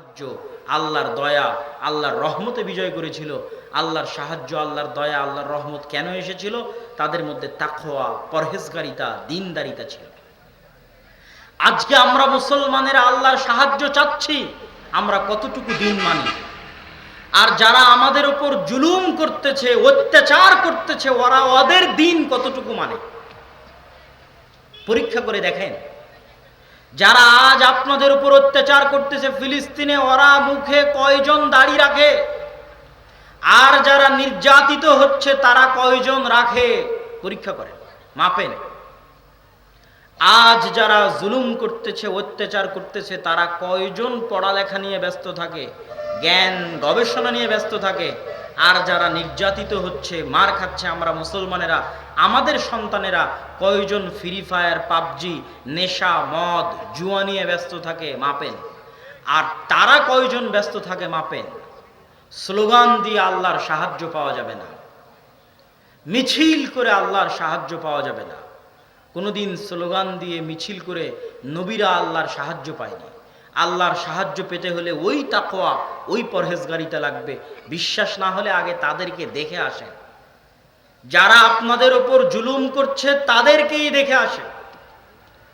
সাহায্য, আল্লাহর দয়া, আল্লাহর রহমতে বিজয় করেছিল। আল্লাহর সাহায্য, আল্লাহর দয়া, আল্লাহর রহমত কেন এসেছিল? তাদের মধ্যে তাকোয়া পরহেজগারিতা, দিনদারিতা ছিল। আজকে আমরা মুসলমানেরা আল্লাহর সাহায্য চাচ্ছি, আমরা কতটুকু দিন মানি? আর যারা আমাদের উপর জুলুম করতেছে, অত্যাচার করতেছে, ওরা ওদের দিন কতটুকু মানে? পরীক্ষা করে দেখেন যারা আজ আপনাদের উপর অত্যাচার করতেছে ফিলিস্তিনে, ওরা মুখে কয়জন দাড়ি রাখে? আর যারা নির্যাতিত হচ্ছে, তারা কয়জন রাখে? পরীক্ষা করেন, মাপেন। আজ যারা জুলুম করতেছে, অত্যাচার করতেছে, তারা কয়জন পড়ালেখা নিয়ে ব্যস্ত থাকে? জ্ঞান গবেষণা নিয়ে ব্যস্ত থাকে? আর যারা নির্যাতিত হচ্ছে, মার খাচ্ছে আমরা মুসলমানেরা আমাদের সন্তানেরা কয়জন ফ্রি ফায়ার পাবজি, নেশা, মদ, জুয়া নিয়ে ব্যস্ত থাকে মাপেন আর তারা কয়জন ব্যস্ত থাকে মাপেন স্লোগান দিয়ে আল্লাহর সাহায্য পাওয়া যাবে না। মিছিল করে আল্লাহর সাহায্য পাওয়া যাবে না। কোনোদিন স্লোগান দিয়ে মিছিল করে নবীরা আল্লাহর সাহায্য পায়নি। আল্লাহর সাহায্য পেতে হলে ওই তাকোয়া ওই পরহেজগারিতা লাগবে। বিশ্বাস না হলে আগে তাদেরকে দেখে আসেন। যারা আপনাদের ওপর জুলুম করছে, তাদেরকেই দেখে আসে।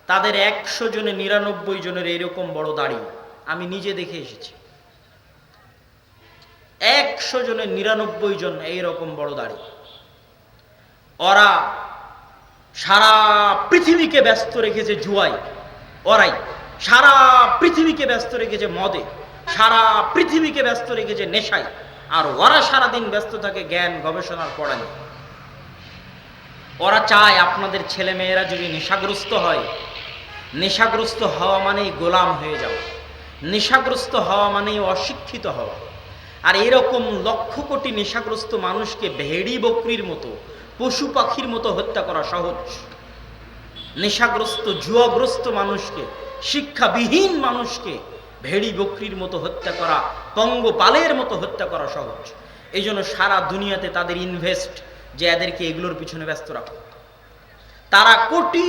তাদের একশো জনে, নিরানব্বই জনের এইরকম বড় দাড়ি। আমি নিজে দেখে এসেছি। একশো জনের নিরানব্বই জন এইরকম বড় দাড়ি। ওরা সারা পৃথিবীকে ব্যস্ত রেখেছে জুয়াই। ওরাই সারা পৃথিবীকে ব্যস্ত রেখেছে মদে। সারা পৃথিবীকে ব্যস্ত রেখেছে নেশায়। আর ওরা সারাদিন ব্যস্ত থাকে জ্ঞান, গবেষণার পড়ায়। ওরা চায় আপনাদের ছেলে মেয়েরা যদি নেশাগ্রস্ত হয়। নেশাগ্রস্ত হওয়া মানেই গোলাম হয়ে যাওয়া। নেশাগ্রস্ত হওয়া মানেই অশিক্ষিত হওয়া। আর এরকম লক্ষ কোটি নেশাগ্রস্ত মানুষকে ভেড়ি বকরির মতো, পশু পাখির মতো হত্যা করা সহজ। নেশাগ্রস্ত, জুয়াগ্রস্ত মানুষকে, শিক্ষাবিহীন মানুষকে ভেড়ি বকরির মতো হত্যা করা, পঙ্গপালের মতো হত্যা করা সহজ। এই সারা দুনিয়াতে তাদের ইনভেস্ট যে এদেরকে এগুলোর পিছনে ব্যস্ত রাখো। তারা কোটি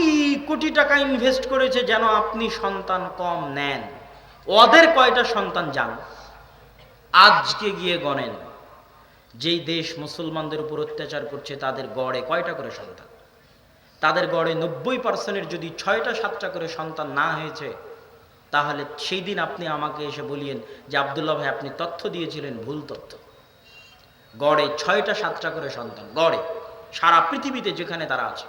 কোটি টাকা ইনভেস্ট করেছে যেন আপনি সন্তান কম নেন। ওদের কয়টা সন্তান যান? আজকে গিয়ে গণেন, যেই দেশ মুসলমানদের উপর অত্যাচার করছে, তাদের গড়ে কয়টা করে সন্তান? তাদের গড়ে নব্বই পার্সেন্টের যদি ছয়টা, সাতটা করে সন্তান না হয়েছে, তাহলে সেই দিন আপনি আমাকে এসে বলিয়েন যে আবদুল্লাহ ভাই, আপনি তথ্য দিয়েছিলেন, ভুল তথ্য। গড়ে ছয়টা, সাতটা করে সন্তান, গড়ে সারা পৃথিবীতে যেখানে তারা আছে।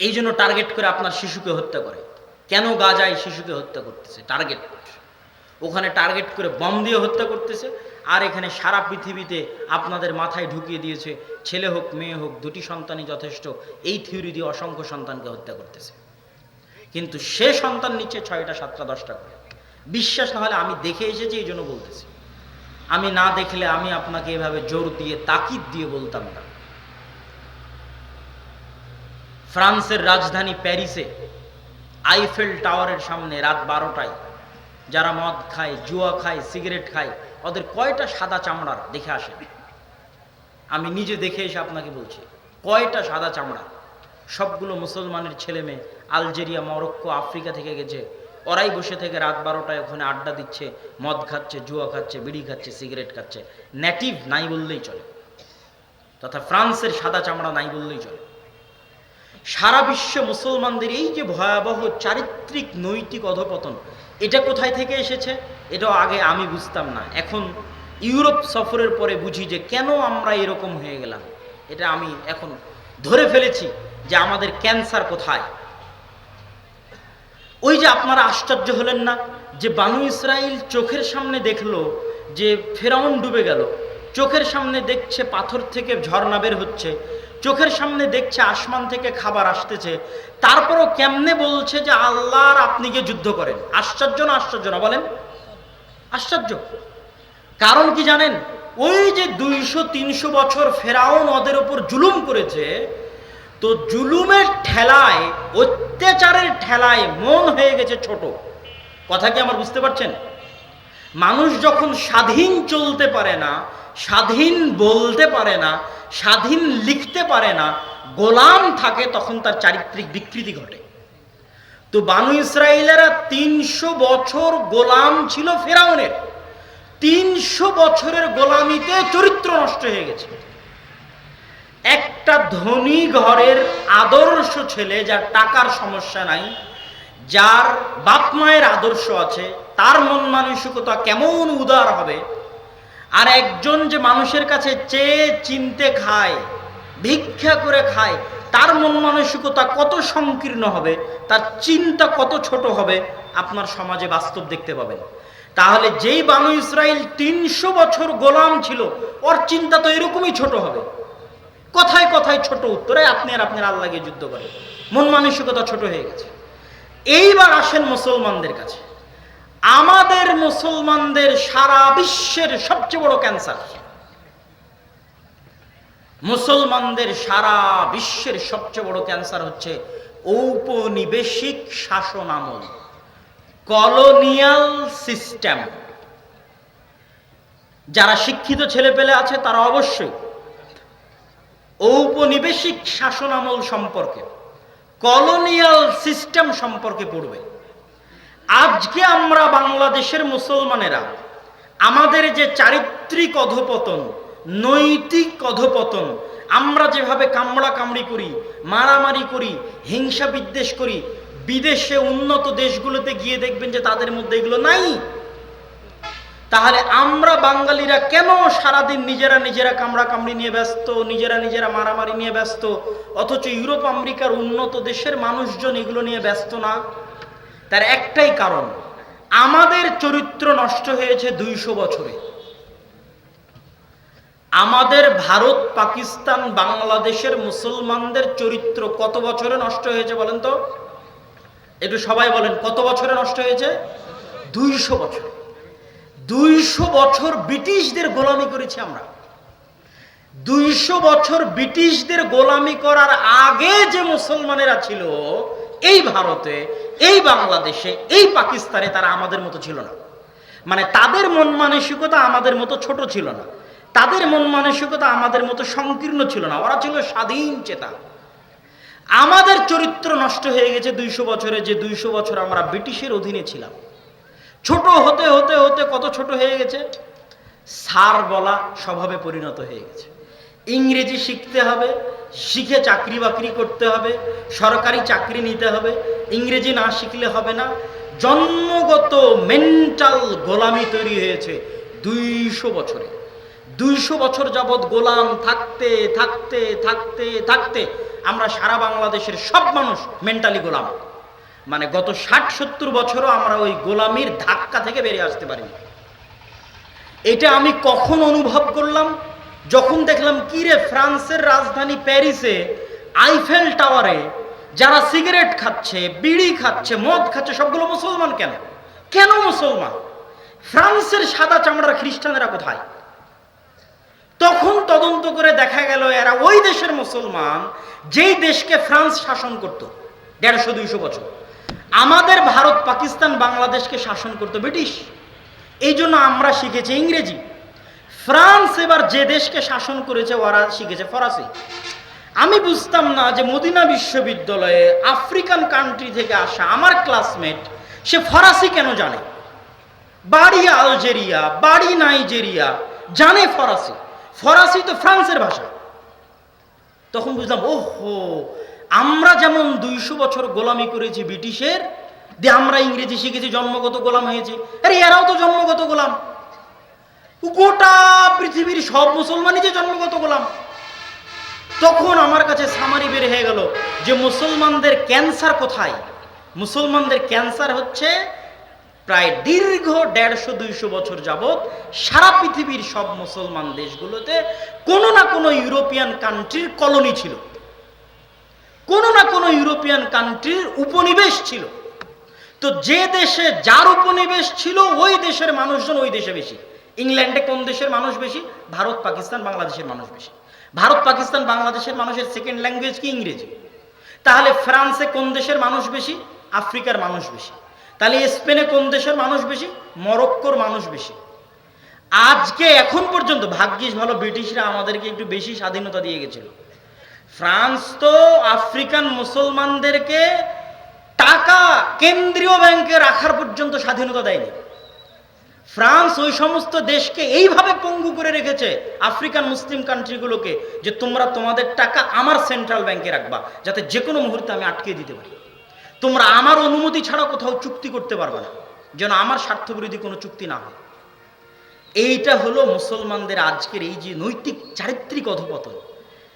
এই জন্য টার্গেট করে আপনার শিশুকে হত্যা করে। কেন গাজায় শিশুকে হত্যা করতেছে? টার্গেট ওখানে টার্গেট করে বম দিয়ে হত্যা করতেছে, আর এখানে সারা পৃথিবীতে আপনাদের মাথায় ঢুকিয়ে দিয়েছে, ছেলে হোক, মেয়ে হোক, দুটি সন্তানই যথেষ্ট, এই থিওরি দিয়ে অসংখ্য সন্তানকে হত্যা করতেছে। কিন্তু সে সন্তান নিচ্ছে ছয়টা, সাতটা, দশটা করে। বিশ্বাস না হলে আমি দেখে এসেছি, এই জন্য বলতেছি। আমি না দেখলে আমি আপনাকে এভাবে জোর দিয়ে, তাকিদ দিয়ে বলতাম না। ফ্রান্সের রাজধানী প্যারিসে, আইফেল টাওয়ারের সামনে রাত বারোটায় যারা মদ খায়, জুয়া খায়, সিগারেট খায়, ওদের কয়টা সাদা চামড়ার দেখে আসে আমি নিজে দেখে এসে আপনাকে বলছি, কয়টা সাদা চামড়া? সবগুলো মুসলমানের ছেলে মেয়ে আলজেরিয়া, মরক্কো, আফ্রিকা থেকে গেছে ওরাই বসে থেকে রাত বারোটায় ওখানে আড্ডা দিচ্ছে, মদ খাচ্ছে, জুয়া খাচ্ছে, বিড়ি খাচ্ছে, সিগারেট খাচ্ছে। নেটিভ নাই বললেই চলে। তথা ফ্রান্সের সাদা চামড়া নাই বললেই চলে। সারা বিশ্বে মুসলমানদের এই যে ভয়াবহ চারিত্রিক নৈতিক অধপতন, এটা কোথায় থেকে এসেছে? এটাও আগে আমি বুঝতাম না। এখন ইউরোপ সফরের পরে বুঝি যে কেন আমরা এরকম হয়ে গেলাম। এটা আমি এখন ধরে ফেলেছি যে আমাদের ক্যান্সার কোথায়? ওই যে আপনারা আশ্চর্য হলেন না যে বানু ইসরাইল চোখের সামনে দেখল যে ফেরাউন ডুবে গেল। চোখের সামনে দেখছে পাথর থেকে ঝর্ণা বের হচ্ছে। চোখের সামনে দেখছে আসমান থেকে খাবার আসতেছে। তারপরও কেমনে বলছে যে আল্লাহর আপনি গিয়ে যুদ্ধ করেন? আশ্চর্য না আশ্চর্য না বলেন? আশ্চর্য। কারণ কি জানেন? ওই যে দুইশো তিনশো বছর ফেরাউন ওদের ওপর জুলুম করেছে তো জুলুমের ঠেলায়, অত্যাচারের ঠেলায় মন হয়ে গেছে ছোট। কথা কি আমার বুঝতে পারছেন? মানুষ যখন স্বাধীন চলতে পারে না, স্বাধীন বলতে পারে না, স্বাধীন লিখতে পারে না, গোলাম থাকে তখন তার চারিত্রিক বিকৃতি ঘটে। তো বানু ইসরায়েলেরা তিনশো বছর গোলাম ছিল ফেরাউনের। তিনশো বছরের গোলামিতে চরিত্র নষ্ট হয়ে গেছে। একটা ধনী ঘরের আদর্শ ছেলে যার টাকার সমস্যা নাই, যার বাপ মায়ের আদর্শ আছে, তার মন মানসিকতা কেমন উদার হবে, আর একজন যে মানুষের কাছে চেয়ে চিনতে খায়, ভিক্ষা করে খায়, তার মন মানসিকতা কত সংকীর্ণ হবে, তার চিন্তা কত ছোট হবে, আপনার সমাজে বাস্তব দেখতে পাবেন। তাহলে যেই বানু ইসরায়েল তিনশো বছর গোলাম ছিল, ওর চিন্তা তো এরকমই ছোট হবে। কথায় কথায় ছোট উত্তরে আপনি আর আপনার আল্লাহকে যুদ্ধ করেন। মন মানসিকতা ছোট হয়ে গেছে। এইবার আসেন মুসলমানদের কাছে। আমাদের মুসলমানদের সারা বিশ্বের সবচেয়ে বড় ক্যান্সার। মুসলমানদের সারা বিশ্বের সবচেয়ে বড় ক্যান্সার হচ্ছে ঔপনিবেশিক শাসন আমল। Colonial system. যারা শিক্ষিত ছেলে পেলে আছে তারা অবশ্যই ঔপনিবেশিক শাসন আমল সম্পর্কে, কলোনিয়াল সিস্টেম সম্পর্কে পড়বে। আজকে আমরা বাংলাদেশের মুসলমানেরা, আমাদের যে চারিত্রিক অধপতন, নৈতিক অধপতন, আমরা যেভাবে কামড়া কামড়ি করি, মারামারি করি, হিংসা বিদ্বেষ করি, বিদেশে উন্নত দেশগুলোতে গিয়ে দেখবেন যে তাদের মধ্যে এগুলো নাই। তাহলে আমরা বাঙালিরা কেন সারাদিন নিজেরা নিজেরা কামড়া কামড়ি নিয়ে ব্যস্ত, নিজেরা নিজেরা মারামারি নিয়ে ব্যস্ত? অথচ ইউরোপ, আমেরিকার উন্নত দেশের মানুষজন এগুলো নিয়ে ব্যস্ত না? তার একটাই কারণ, আমাদের চরিত্র নষ্ট হয়েছে দুইশো বছরে। আমাদের ভারত, পাকিস্তান, বাংলাদেশের মুসলমানদের চরিত্র কত বছরে নষ্ট হয়েছে বলেন তো? একটু সবাই বলেন, কত বছরে নষ্ট হয়েছে? দুইশো বছর। দুইশো বছর ব্রিটিশদের গোলামি করেছি আমরা। দুইশো বছর ব্রিটিশদের গোলামি করার আগে যে মুসলমানেরা ছিল, এই ভারতে, এই বাংলাদেশে, এই পাকিস্তানে তারা আমাদের মতো ছিল না। মানে তাদের মন মানসিকতা আমাদের মতো ছোট ছিল না। তাদের মন মানসিকতা আমাদের মতো সংকীর্ণ ছিল না। ওরা ছিল স্বাধীন চেতা। আমাদের চরিত্র নষ্ট হয়ে গেছে দুইশো বছরে যে দুইশো বছর আমরা ব্রিটিশের অধীনে ছিলাম। ছোট হতে হতে হতে কত ছোট হয়ে গেছে? সার বলা স্বভাবে পরিণত হয়ে গেছে। ইংরেজি শিখতে হবে, শিখে চাকরি বাকরি করতে হবে, সরকারি চাকরি নিতে হবে, ইংরেজি না শিখলে হবে না। জন্মগত মেন্টাল গোলামি তৈরি হয়েছে দুইশো বছরে। দুইশো বছর যাবৎ গোলাম থাকতে থাকতে থাকতে থাকতে আমরা সারা বাংলাদেশের সব মানুষ মেন্টালি গোলাম। মানে গত ষাট, সত্তর বছরও আমরা ওই গোলামির ধাক্কা থেকে বেরিয়ে আসতে পারিনি। এটা আমি কখন অনুভব করলাম? যখন দেখলাম, কি রে, ফ্রান্সের রাজধানী প্যারিসে, আইফেল টাওয়ারে যারা সিগারেট খাচ্ছে, বিড়ি খাচ্ছে, মদ খাচ্ছে, সবগুলো মুসলমান কেন? কেন মুসলমান? ফ্রান্সের সাদা চামড়ার খ্রিস্টানেরা কোথায়? তখন তদন্ত করে দেখা গেল, এরা ওই দেশের মুসলমান, যেই দেশকে ফ্রান্স শাসন করত, দেড়শো, দুইশো বছর। আমাদের ভারত পাকিস্তান বাংলাদেশকে শাসন করত ব্রিটিশ। এই জন্য আমরা শিখেছি ইংরেজি। ফ্রান্স এবার যে দেশকে শাসন করেছে, ওরা শিখেছে ফরাসি। আমি বুঝতাম না যে মদিনা বিশ্ববিদ্যালয়ে আফ্রিকান কান্ট্রি থেকে আসা আমার ক্লাসমেট সে ফরাসি কেন জানে? বাড়ি আলজেরিয়া, বাড়ি নাইজেরিয়া, জানে ফরাসি। ফরাসি তো ফ্রান্সের ভাষা। তখন বুঝলাম, ওহো আমরা যেমন দুইশো বছর গোলামি করেছি ব্রিটিশের, দিয়ে আমরা ইংরেজি শিখেছি, জন্মগত গোলাম হয়েছে। আরে এরাও তো জন্মগত গোলাম। গোটা পৃথিবীর সব মুসলমানই যে জন্মগত গোলাম। তখন আমার কাছে সামারি বের হয়ে গেল যে মুসলমানদের ক্যান্সার কোথায়? মুসলমানদের ক্যান্সার হচ্ছে প্রায় দীর্ঘ দেড়শো, দুইশো বছর যাবৎ সারা পৃথিবীর সব মুসলমান দেশগুলোতে কোনো না কোনো ইউরোপিয়ান কান্ট্রির কলোনি ছিল। কোনো না কোনো ইউরোপিয়ান কান্ট্রির উপনিবেশ ছিল। তো যে দেশে যার উপনিবেশ ছিল, ওই দেশের মানুষজন ওই দেশে বেশি। ইংল্যান্ডে কোন দেশের মানুষ বেশি? ভারত, পাকিস্তান, বাংলাদেশের মানুষ বেশি। ভারত, পাকিস্তান, বাংলাদেশের মানুষের সেকেন্ড ল্যাঙ্গুয়েজ কি? ইংরেজি। তাহলে ফ্রান্সে কোন দেশের মানুষ বেশি? আফ্রিকার মানুষ বেশি। তাহলে স্পেনে কোন দেশের মানুষ বেশি? মরক্কোর মানুষ বেশি। আজকে, এখন পর্যন্ত ভাগ্যিস ভালো ব্রিটিশরা আমাদেরকে একটু বেশি স্বাধীনতা দিয়ে গেছিল। ফ্রান্স তো আফ্রিকান মুসলমানদেরকে টাকা কেন্দ্রীয় ব্যাংকে রাখার পর্যন্ত স্বাধীনতা দেয়নি। ফ্রান্স ওই সমস্ত দেশকে এইভাবে পঙ্গু করে রেখেছে আফ্রিকান মুসলিম কান্ট্রিগুলোকে যে তোমরা তোমাদের টাকা আমার সেন্ট্রাল ব্যাংকে রাখবা, যাতে যে কোনো মুহূর্তে আমি আটকে দিতে পারি। তোমরা আমার অনুমতি ছাড়া কোথাও চুক্তি করতে পারবে না, যেন আমার স্বার্থবিরোধী কোনো চুক্তি না হয়। এইটা হলো মুসলমানদের আজকের এই যে নৈতিক চারিত্রিক অধপতন।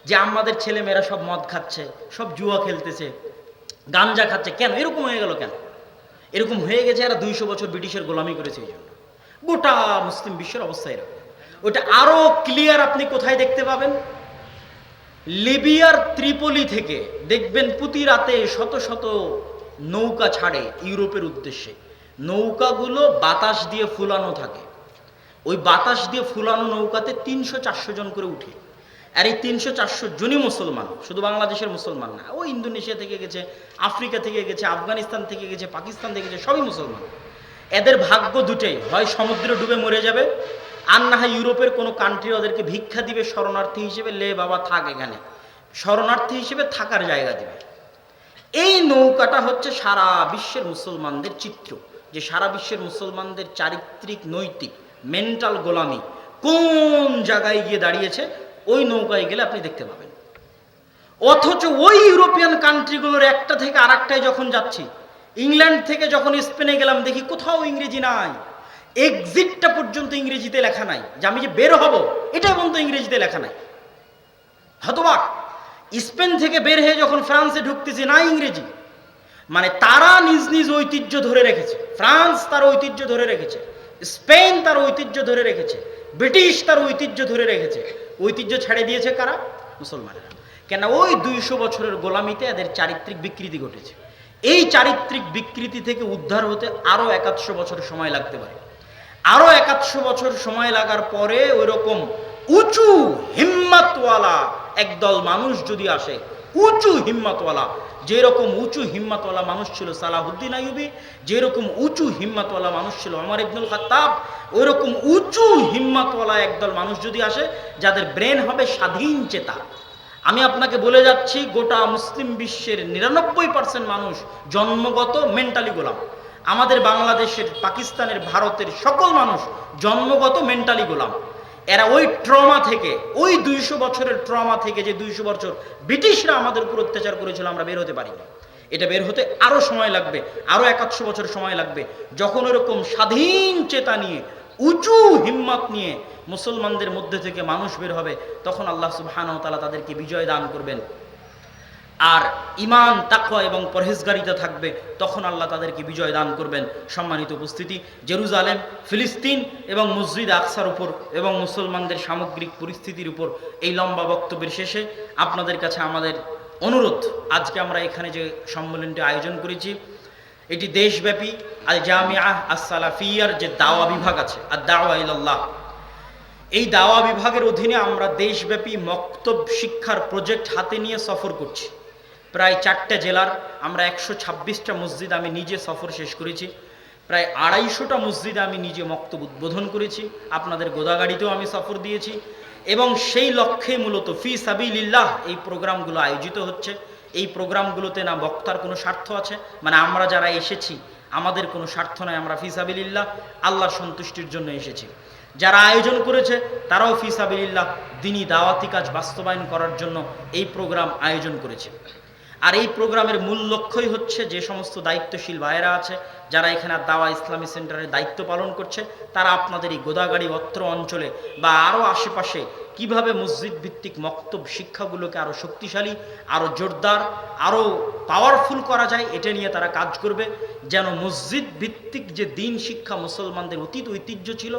যে আমাদের ছেলেমেয়েরা সব মদ খাচ্ছে, সব জুয়া খেলতেছে, গাঞ্জা খাচ্ছে, কেন? এরকম হয়ে গেল কেন? এরকম হয়ে গেছে এরা দুইশো বছর ব্রিটিশের গোলামি করেছে এই জন্য। গোটা মুসলিম বিশ্বের অবস্থা এরকম। ওটা আরও ক্লিয়ার আপনি কোথায় দেখতে পাবেন? লিবিয়ার ত্রিপলি থেকে দেখবেন প্রতি রাতে শত শত নৌকা ছাড়ে ইউরোপের উদ্দেশ্যে। নৌকাগুলো বাতাস দিয়ে ফুলানো থাকে। ওই বাতাস দিয়ে ফুলানো নৌকাতে তিনশো চারশো জন করে উঠে। আর এই তিনশো চারশো জনই মুসলমান, শুধু বাংলাদেশের মুসলমান না, ও ইন্দোনেশিয়া থেকে গেছে, আফ্রিকা থেকে গেছে, আফগানিস্তান থেকে গেছে, পাকিস্তান থেকে গেছে, সবই মুসলমান। এদের ভাগ্য দুটেই, হয় সমুদ্রে ডুবে মরে যাবে, আর না হয় ইউরোপের কোনো কান্ট্রি ওদেরকে ভিক্ষা দিবে, শরণার্থী হিসেবে, লে বাবা, থাক এখানে। শরণার্থী হিসেবে থাকার জায়গা দিবে। এই নৌকাটা হচ্ছে সারা বিশ্বের মুসলমানদের চিত্র, যে সারা বিশ্বের মুসলমানদের চারিত্রিক, নৈতিক মেন্টাল গোলামি কোন জায়গায় গিয়ে দাঁড়িয়েছে ওই নৌকায় গেলে আপনি দেখতে পাবেন। অথচ ওই ইউরোপিয়ান কান্ট্রিগুলোর একটা থেকে আরেকটায় যখন যাচ্ছি, ইংল্যান্ড থেকে যখন স্পেনে গেলাম, দেখি কোথাও ইংরেজি নাই। এক্সিটটা পর্যন্ত ইংরেজিতে লেখা নাই, যে আমি যে বের হব, এটা পর্যন্ত ইংরেজিতে লেখা নাই। হতবাক, স্পেন থেকে বের হয়ে যখন ফ্রান্সে ঢুকতেছে না ইংরেজি। মানে তারা নিজ নিজ ঐতিহ্য ধরে রেখেছে। ফ্রান্স তার ঐতিহ্য ধরে রেখেছে। স্পেন তার ঐতিহ্য ধরে রেখেছে। ব্রিটিশ তার ঐতিহ্য ধরে রেখেছে। ঐতিহ্য ছেড়ে দিয়েছে কারা? মুসলমানেরা। কেন ওই দুইশো বছরের গোলামিতে এদের চারিত্রিক বিকৃতি ঘটেছে। এই চারিত্রিক বিকৃতি থেকে উদ্ধার হতে আরও একাদশো বছর সময় লাগতে পারে। আরও একাদশো বছর সময় লাগার পরে ওই রকম উঁচু হিম্মতওয়ালা একদল মানুষ যদি আসে উঁচু হিম্মতওয়ালা। যেরকম উঁচু হিম্মতওয়ালা মানুষ ছিল সালাহুদ্দিন আইয়ুবি, যেরকম উঁচু হিম্মতওয়ালা মানুষ ছিল আমার ইবনুল খাতাব ওই রকম উঁচু হিম্মতওয়ালা একদল মানুষ যদি আসে, যাদের ব্রেন হবে স্বাধীন চেতা। আমি আপনাকে বলে যাচ্ছি, গোটা মুসলিম বিশ্বের নিরানব্বই পার্সেন্ট মানুষ জন্মগত মেন্টালি গোলাম। আমাদের বাংলাদেশের, পাকিস্তানের, ভারতের সকল মানুষ জন্মগত মেন্টালি গোলাম। এরা ওই ট্রমা থেকে, ওই দুইশো বছরের ট্রমা থেকে যে দুইশো বছর ব্রিটিশরা আমাদের উপর অত্যাচার করেছিল, আমরা বের হতে পারিনি। এটা বের হতে আরও সময় লাগবে, আরও একাদশো বছর সময় লাগবে। যখন এরকম স্বাধীন চেতা নিয়ে, উঁচু হিম্মত নিয়ে মুসলমানদের মধ্যে থেকে মানুষ বের হবে, তখন আল্লাহ সুবহানাহু তালা তাদেরকে বিজয় দান করবেন। আর ইমান তাকওয়া এবং পরহেজগারিতা থাকবে, তখন আল্লাহ তাদেরকে বিজয় দান করবেন। সম্মানিত উপস্থিতি, জেরুজালেম, ফিলিস্তিন এবং মসজিদ আকসার উপর এবং মুসলমানদের সামগ্রিক পরিস্থিতির উপর এই লম্বা বক্তব্যের শেষে আপনাদের কাছে আমাদের অনুরোধ, আজকে আমরা এখানে যে সম্মেলনটি আয়োজন করেছি, এটি দেশব্যাপী আল জামিয়া আসসালাফিয়ার যে দাওয়া বিভাগ আছে আর দাওয়া ইল্লাহ এই দাওয়া বিভাগের অধীনে আমরা দেশব্যাপী মক্তব শিক্ষার প্রজেক্ট হাতে নিয়ে সফর করছি। প্রায় চারটে জেলার আমরা একশো ছাব্বিশটা মসজিদ আমি নিজে সফর শেষ করেছি। প্রায় আড়াইশোটা মসজিদে আমি নিজে মক্তব উদ্বোধন করেছি। আপনাদের গোদাগাড়িতেও আমি সফর দিয়েছি। এবং সেই লক্ষ্যে মূলত ফি সাবিলিল্লাহ এই প্রোগ্রামগুলো আয়োজিত হচ্ছে। এই প্রোগ্রামগুলোতে না বক্তার কোনো স্বার্থ আছে। মানে আমরা যারা এসেছি, আমাদের কোনো স্বার্থ নয়, আমরা ফি সাবিলিল্লাহ আল্লাহর সন্তুষ্টির জন্য এসেছি। যারা আয়োজন করেছে, তারাও ফি সাবিলিল্লাহ দিনই দাওয়াতি কাজ বাস্তবায়ন করার জন্য এই প্রোগ্রাম আয়োজন করেছে। আর এই প্রোগ্রামের মূল লক্ষ্যই হচ্ছে যে সমস্ত দায়িত্বশীল ভাইয়েরা আছে, যারা এখানে দাওয়া ইসলামী সেন্টারের দায়িত্ব পালন করছে, তারা আপনাদের এই গোদাগাড়ি অত্র অঞ্চলে বা আরও আশেপাশে কীভাবে মসজিদ ভিত্তিক মক্তব শিক্ষাগুলোকে আরও শক্তিশালী আরও জোরদার আরও পাওয়ারফুল করা যায়, এটা নিয়ে তারা কাজ করবে। যেন মসজিদ ভিত্তিক যে দিন শিক্ষা মুসলমানদের অতীত ঐতিহ্য ছিল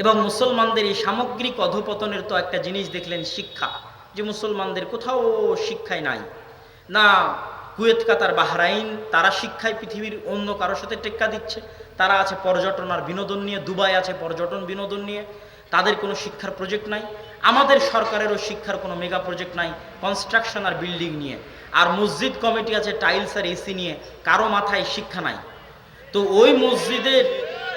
এবং মুসলমানদের এই সামগ্রিক অধপতনের তো একটা জিনিস দেখলেন শিক্ষা, যে মুসলমানদের কোথাও শিক্ষায় নাই। না, কুয়েত, কাতার, বাহরাইন, তারা শিক্ষায় পৃথিবীর অন্য কারোর সাথে টেক্কা দিচ্ছে। তারা আছে পর্যটন আর বিনোদন নিয়ে, দুবাই আছে পর্যটন, বিনোদন নিয়ে। তাদের কোনো শিক্ষার প্রজেক্ট নাই। আমাদের সরকারেরও শিক্ষার কোনো মেগা প্রজেক্ট নাই কনস্ট্রাকশন আর বিল্ডিং নিয়ে। আর মসজিদ কমিটি আছে টাইলস আর এসি নিয়ে, কারও মাথায় শিক্ষা নাই। তো ওই মসজিদের,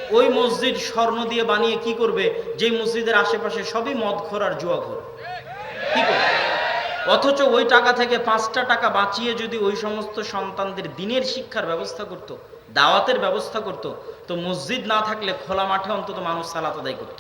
ওই মসজিদ স্বর্ণ দিয়ে বানিয়ে কি করবে? যে মসজিদের আশেপাশে সবই মদ ঘোর আর জুয়া ঘোর কি করবে? অথচ ওই টাকা থেকে পাঁচটা টাকা বাঁচিয়ে যদি ওই সমস্ত সন্তানদের দিনের শিক্ষার ব্যবস্থা করত, দাওয়াতের ব্যবস্থা করত, তো মসজিদ না থাকলে খোলা মাঠে অন্তত মানুষ সালাত আদায় করত।